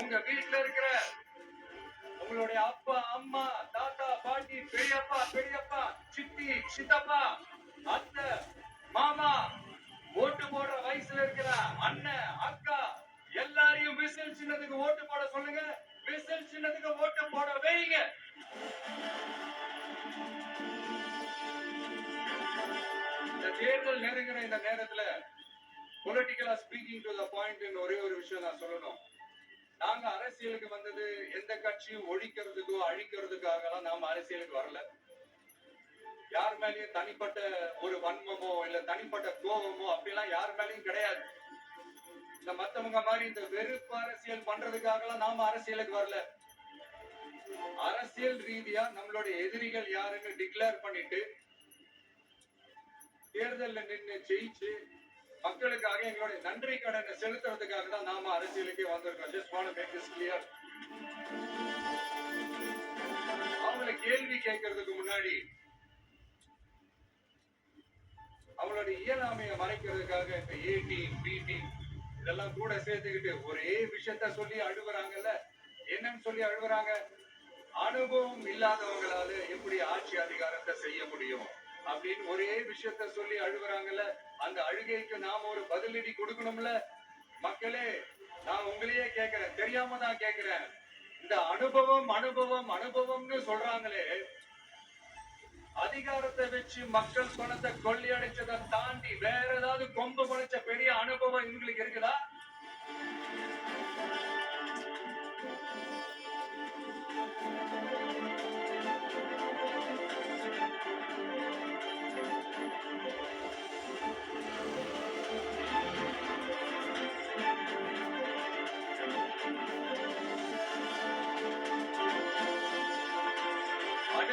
உங்க வீட்டுல இருக்கிற உங்களுடைய அப்பா அம்மா தாத்தா பாட்டி பெரியப்பா பெரியப்பா சித்தி சித்தப்பா அத்தை மாமா ஓட்டு போடுற வயசுல இருக்கிற அண்ணன் அக்கா எல்லாரையும் விசில் சின்னத்துக்கு ஓட்டு போட சொல்லுங்க. விசில் சின்னத்துக்கு ஓட்டு போட வைங்க. இந்த தேர்தல் நெருங்கிற இந்த நேரத்துல பொலிட்டிக்கலா ஸ்பீக்கிங் டு த பாயிண்ட் ஒரே ஒரு விஷயம் நான் சொல்லணும். நாங்க அரசியலுக்கு வந்தது எந்த கட்சியும் ஒழிக்கிறதுக்கோ அழிக்கிறதுக்காகலாம் நாம அரசியலுக்கு வரல. யார் மேலயும் தனிப்பட்ட ஒரு வன்மமோ இல்ல தனிப்பட்ட கோபமோ அப்படிலாம் யார் மேலயும் கிடையாது. இந்த மத்தவங்க மாதிரி இந்த வெறுப்பு அரசியல் பண்றதுக்காகலாம் நாம அரசியலுக்கு வரல. அரசியல் ரீதியா நம்மளுடைய எதிரிகள் யாருன்னு டிக்ளேர் பண்ணிட்டு தேர்தல்ல நின்று ஜெயிச்சு மக்களுக்காக எங்களுடைய நன்றி கடனை செலுத்துறதுக்காக தான் நாம அரசியலுக்கே வந்திருக்கோம். Just want make this clear அவங்கள கேள்வி கேட்கறதுக்கு முன்னாடி அவங்களுடைய இயலாமையை மறைக்கிறதுக்காக இந்த ஏ டீம் பி டீம் இதெல்லாம் கூட சேர்த்துக்கிட்டு ஒரே விஷயத்த சொல்லி அழுகுறாங்கல்ல? என்னன்னு சொல்லி அழுகுறாங்க? அனுபவம் இல்லாதவங்களால எப்படி ஆட்சி அதிகாரத்தை செய்ய முடியும்? அப்படின்னு ஒரே விஷயத்த சொல்லி அழுகுறாங்கல்ல அந்த அழுகைக்கு நாம ஒரு பதிலடி கொடுக்கணும்ல? மக்களே நான் உங்களையே கேக்குறேன் தெரியாம தான் கேக்குறேன். இந்த அனுபவம் அனுபவம் அனுபவம்னு சொல்றாங்களே அதிகாரத்தை வச்சு மக்கள் பணத்தை கொள்ளையடிச்சதை தாண்டி வேற ஏதாவது கொம்பு முளைச்ச பெரிய அனுபவம் இவங்களுக்கு இருக்குதா?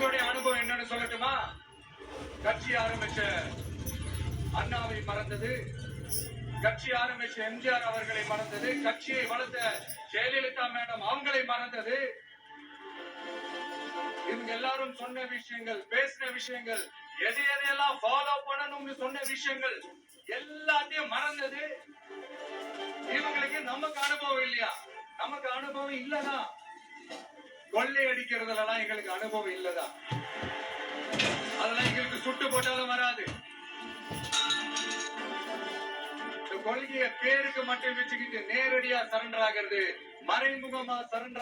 உங்களுடைய அனுபவம் என்னன்னு சொல்லட்டுமா? கட்சி ஆரம்பிச்ச அண்ணாவை மறந்தது. கட்சி ஆரம்பிச்ச எம்ஜிஆர் அவர்களை மறந்தது. கட்சியை வளர்த்த ஜெயலலிதா மேடம் அவங்களை மறந்தது. இவங்க எல்லாரும் சொன்ன விஷயங்கள் பேசின விஷயங்கள் எது எதையெல்லாம் ஃபாலோ பண்ணணும்னு சொன்ன விஷயங்கள் எல்லாத்தையும் மறந்தது. இவங்களுக்கு நமக்கு அனுபவம் இல்லையா? நமக்கு அனுபவம் இல்லதான் கொள்ளை அடிக்கிறதுலாம் எங்களுக்கு அனுபவம் இல்லதா அதெல்லாம் எங்களுக்கு சுட்டு போட்டாலும் வராது. இந்த கொள்கைய பேருக்கு மட்டும் வச்சுக்கிட்டு நேரடியா சரண்டர் ஆகிறது மறைமுகமா சரண்டர்